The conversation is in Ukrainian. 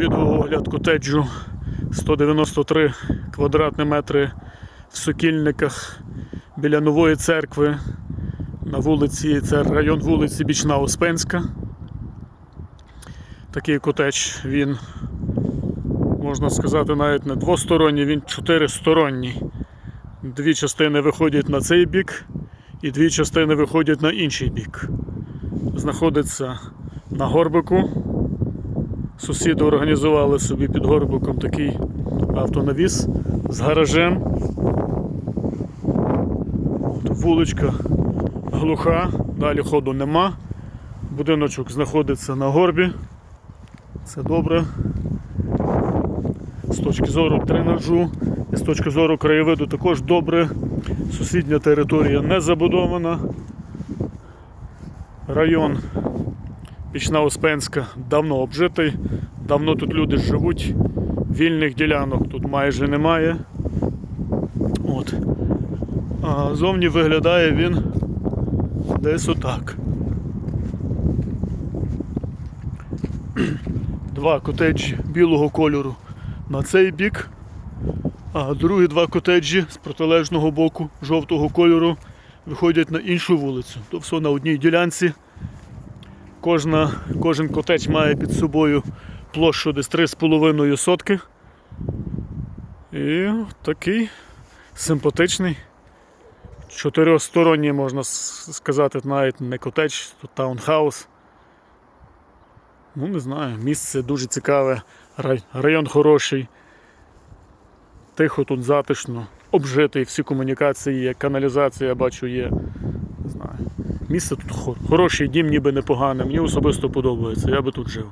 Відеоогляд котеджу 193 квадратні метри в Сокільниках біля нової церкви на вулиці, це район вулиці Бічна Успенська. Такий котедж, він, можна сказати, навіть не двосторонній, він чотиристоронній. Дві частини виходять на цей бік, і дві частини виходять на інший бік. Знаходиться на горбику. Сусіди організували собі під горбиком такий автонавіс з гаражем. От Вуличка глуха, далі ходу нема. Будиночок знаходиться на горбі. Це добре. З точки зору тренажу і з точки зору краєвиду також добре. Сусідня територія не забудована. Район Пічна Успенська давно обжитий, давно тут люди живуть, вільних ділянок тут майже немає. От. А зовні виглядає він десь отак. Два котеджі білого кольору на цей бік, а другі два котеджі з протилежного боку жовтого кольору виходять на іншу вулицю. То все на одній ділянці. Кожна, кожен котедж має під собою площу десь 3,5 сотки. І такий симпатичний. Чотирьохсторонній, можна сказати, навіть не котедж, тут таунхаус. Ну, не знаю, місце дуже цікаве, район хороший. Тихо тут затишно, обжитий, всі комунікації є, каналізація, бачу, є. Не знаю. Місце тут хо- хороший, дім ніби непогане. Мені особисто подобається, я би тут жив.